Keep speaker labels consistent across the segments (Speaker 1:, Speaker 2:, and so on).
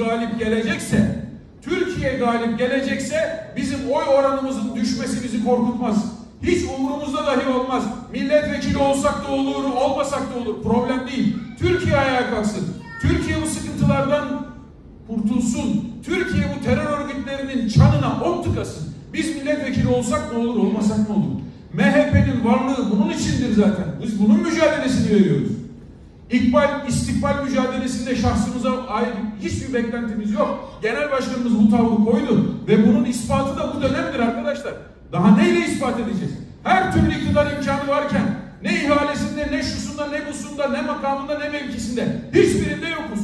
Speaker 1: galip gelecekse, Türkiye galip gelecekse bizim oy oranımızın düşmesi bizi korkutmaz. Hiç umurumuzda dahi olmaz. Milletvekili olsak da olur, olmasak da olur. Problem değil. Türkiye ayağa kalksın. Türkiye bu sıkıntılardan kurtulsun. Türkiye bu terör örgütlerinin çanına ot tıkasın. Biz milletvekili olsak ne olur, olmasak ne olur? MHP'nin varlığı bunun içindir zaten. Biz bunun mücadelesini veriyoruz. İkbal, istikbal mücadelesinde şahsımıza ait hiçbir beklentimiz yok. Genel başkanımız bu tavrı koydu ve bunun ispatı da bu dönemdir arkadaşlar. Daha neyle ispat edeceğiz? Her türlü iktidar imkanı varken ne ihalesinde, ne şusunda, ne busunda, ne makamında, ne mevkisinde hiçbirinde yokuz.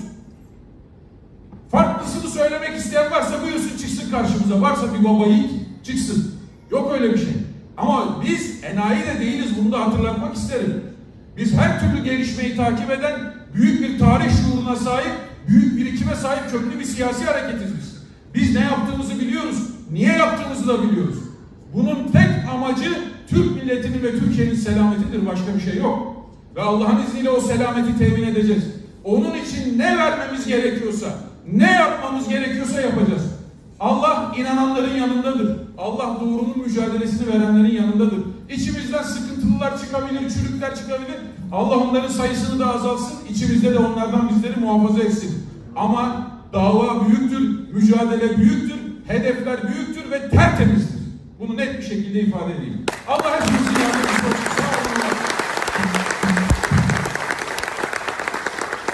Speaker 1: Farklısını söylemek isteyen varsa buyursun çıksın karşımıza. Varsa bir baba yiğit çıksın. Yok öyle bir şey. Ama biz enayi de değiliz bunu da hatırlatmak isterim. Biz her türlü gelişmeyi takip eden büyük bir tarih şuuruna sahip, büyük birikime sahip köklü bir siyasi hareketiz biz. Biz ne yaptığımızı biliyoruz. Niye yaptığımızı da biliyoruz. Bunun tek amacı Türk milletinin ve Türkiye'nin selametidir. Başka bir şey yok. Ve Allah'ın izniyle o selameti temin edeceğiz. Onun için ne vermemiz gerekiyorsa, ne yapmamız gerekiyorsa yapacağız. Allah inananların yanındadır. Allah doğrunun mücadelesini verenlerin yanındadır. İçimizden sıkıntılılar çıkabilir, çürükler çıkabilir. Allah onların sayısını da azalsın. İçimizde de onlardan bizleri muhafaza etsin. Ama dava büyüktür, mücadele büyüktür, hedefler büyüktür ve tertemizdir. Bunu net bir şekilde ifade edeyim. Allah hepimizin yardımcısı olsun.